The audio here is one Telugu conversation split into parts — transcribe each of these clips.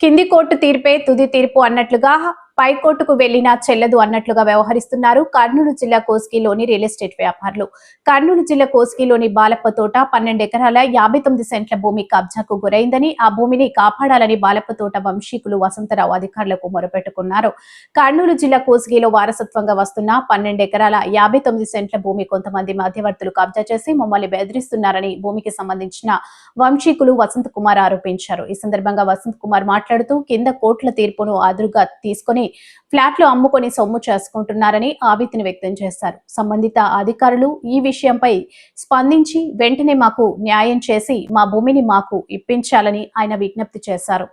కింది కోర్టు తీర్పే తుది తీర్పు అన్నట్లుగా పైకోర్టుకు వెళ్ళినా చెల్లదు అన్నట్లుగా వ్యవహరిస్తున్నారు. కర్నూలు జిల్లా కోస్గిలోని రియల్ ఎస్టేట్ వ్యాపారులు. కర్నూలు జిల్లా కోస్గిలోని బాలప్ప తోట పన్నెండు ఎకరాల యాభై తొమ్మిది సెంట్ల భూమి కబ్జాకు గురైందని ఆ భూమిని కాపాడాలని బాలప్ప తోట వంశీకులు వసంతరావు అధికారులకు మొరపెట్టుకున్నారు. కర్నూలు జిల్లా కోస్గిలో వారసత్వంగా వస్తున్న పన్నెండు ఎకరాల యాభై తొమ్మిది సెంట్ల భూమి కొంతమంది మధ్యవర్తులు కబ్జా చేసి మమ్మల్ని బెదిరిస్తున్నారని భూమికి సంబంధించిన వంశీకులు వసంత్ కుమార్ ఆరోపించారు. ఈ సందర్భంగా వసంత్ కుమార్ మాట్లాడుతూ కింద కోర్టుల తీర్పును ఆదురుగా తీసుకొని ఫ్లాట్లు అమ్ముకొని సొమ్ము చేసుకుంటున్నారని ఆవేదన వ్యక్తం చేశారు. సంబంధిత అధికారులు ఈ విషయంపై స్పందించి వెంటనే మాకు న్యాయం చేసి మా భూమిని మాకు ఇప్పించాలని ఆయన విజ్ఞప్తి చేశారు.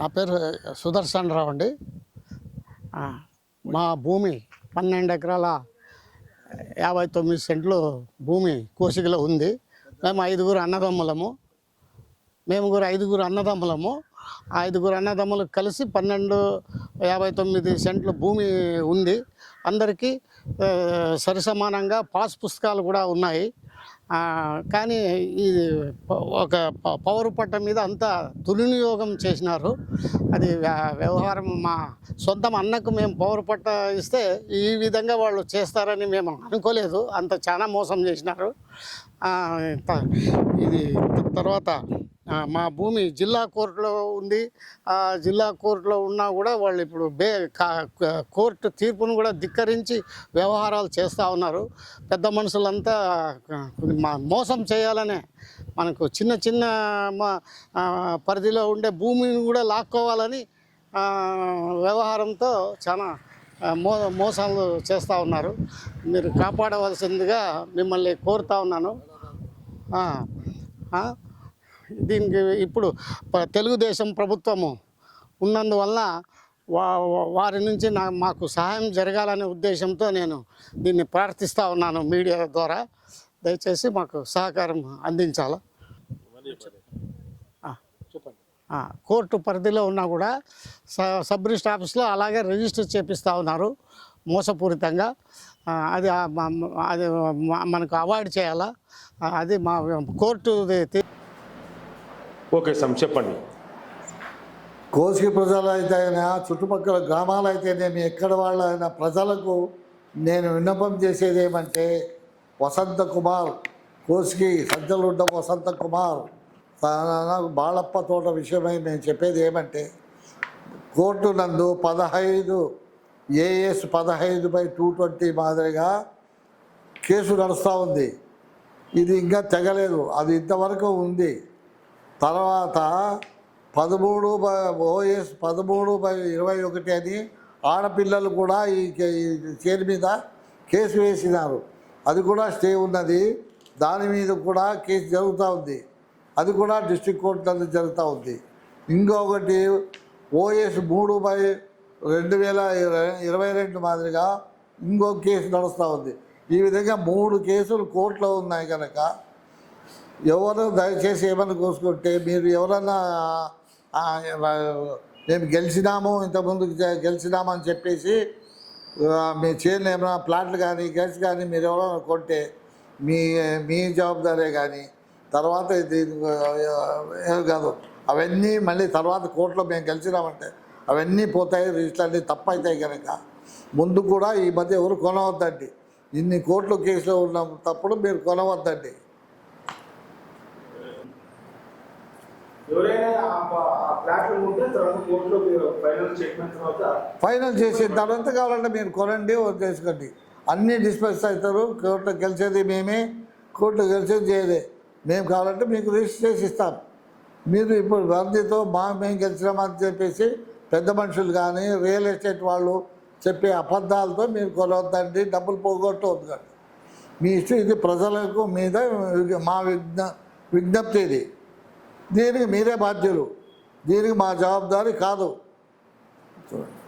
నా పేరు సుదర్శన్ రావు అండి. మా భూమి పన్నెండు ఎకరాల యాభై తొమ్మిది సెంట్లు భూమి కోసికలో ఉంది. మేము ఐదుగురు అన్నదమ్ములము. మేము కూడా ఐదుగురు అన్నదమ్ములము. ఐదుగురు అన్నదమ్ములు కలిసి పన్నెండు యాభై తొమ్మిది సెంట్లు భూమి ఉంది. అందరికీ సరిసమానంగా పాస్ పుస్తకాలు కూడా ఉన్నాయి. కానీ ఇది ఒక ప- పవర్ పట్ట మీద అంతా దుర్వినియోగం చేసినారు. అది వ్యవహారం మా సొంతం అన్నకు మేము పవర్ పట్ట ఇస్తే ఈ విధంగా వాళ్ళు చేస్తారని మేము అనుకోలేదు. అంత చాలా మోసం చేసినారు. త- ఇది తర్వాత మా భూమి జిల్లా కోర్టులో ఉంది. ఆ జిల్లా కోర్టులో ఉన్నా కూడా వాళ్ళు ఇప్పుడు బే కా- కోర్టు తీర్పును కూడా ధిక్కరించి వ్యవహారాలు చేస్తూ ఉన్నారు. పెద్ద మనుషులంతా మోసం చేయాలనే మనకు చిన్న చిన్న మా పరిధిలో ఉండే భూమిని కూడా లాక్కోవాలని వ్యవహారంతో చాలా మో మోసాలు చేస్తూ ఉన్నారు. మీరు కాపాడవలసిందిగా మిమ్మల్ని కోరుతా ఉన్నాను. ఆ, దీనికి ఇప్పుడు తెలుగుదేశం ప్రభుత్వము ఉన్నందువల్ల వా వారి నుంచి నా మాకు సహాయం జరగాలనే ఉద్దేశంతో నేను దీన్ని ప్రార్థిస్తూ ఉన్నాను మీడియా ద్వారా. దయచేసి మాకు సహకారం అందించాలా? చెప్పండి కోర్టు పరిధిలో ఉన్నా కూడా స సబ్ రిజిస్టర్ ఆఫీస్లో అలాగే రిజిస్టర్ చేపిస్తూ ఉన్నారు మోసపూరితంగా. అది అది మనకు అవాయిడ్ చేయాలా? అది మా కోర్టు ఓకే సార్ చెప్పండి. కోసికి ప్రజలు అయితే అయినా చుట్టుపక్కల గ్రామాలు అయితేనేమి ఎక్కడ వాళ్ళైనా ప్రజలకు నేను విన్నపం చేసేది ఏమంటే వసంత కుమార్ కోసికి సజ్జలుడ్డ వసంత కుమార్ తన బాళప్ప తోట విషయమై నేను చెప్పేది ఏమంటే కోర్టు నందు పదహైదు ఏఎస్ పదహైదు బై టూ ట్వంటీ మాదిరిగా కేసు నడుస్తూ ఉంది. ఇది ఇంకా తెగలేదు. అది ఇంతవరకు ఉంది. తర్వాత పదమూడు ఓఎస్ పదమూడు బై ఇరవై ఒకటి అని ఆడపిల్లలు కూడా ఈ కే- ఈ చేతి మీద కేసు వేసినారు. అది కూడా స్టే ఉన్నది. దాని మీద కూడా కేసు జరుగుతూ ఉంది. అది కూడా డిస్ట్రిక్ట్ కోర్టు జరుగుతూ ఉంది. ఇంకొకటి ఓఎస్ మూడు బై రెండు వేల ఇరవై- ఇరవై రెండు మాదిరిగా ఇంకో కేసు నడుస్తూ ఉంది. ఈ విధంగా మూడు కేసులు కోర్టులో ఉన్నాయి కనుక ఎవరు దయచేసి ఏమని కోసుకుంటే మీరు ఎవరన్నా మేము గెలిచినాము ఇంతకుముందు గె- గెలిచినామని చెప్పేసి మీ చేను ఏమైనా ప్లాట్లు కానీ గెలిచి కానీ మీరు ఎవరైనా కొంటే మీ మీ జవాబుదారే కానీ తర్వాత ఇది ఏం కాదు. అవన్నీ మళ్ళీ తర్వాత కోర్టులో మేము గెలిచినామంటే అవన్నీ పోతాయి రిజిస్టర్ అన్నీ తప్పవుతాయి కనుక. ముందు కూడా ఈ మధ్య ఎవరు కొనవద్దండి. ఇన్ని కోర్టులు కేసులో ఉన్నప్పుడు మీరు కొనవద్దండి. ఎవరైనా ఉంటే తర్వాత కోర్టులో ఫైనల్ చెప్పిన తర్వాత ఫైనల్ చేసిన తర్వాత కావాలంటే మీరు కొనండి చేసుకోండి అన్నీ డిస్పెన్స్ అవుతారు. కోర్టు గెలిచేది మేమే కోర్టు గెలిచేది చేయదే. మేము కావాలంటే మీకు రిజిస్టర్ చేసి ఇస్తాం. మీరు ఇప్పుడు వర్దితో మా మేము గెలిచినామని చెప్పేసి పెద్ద మనుషులు కానీ రియల్ ఎస్టేట్ వాళ్ళు చెప్పే అబద్ధాలతో మీరు కొనవద్దండి డబ్బులు పోగొట్టవద్దు మీ ఇష్టం ఇది ప్రజలకు మీద మా విజ్ఞ విజ్ఞప్తి ఇది. దీనికి మీరే బాధ్యులు. దీనికి మా జవాబుదారి కాదు. చూడండి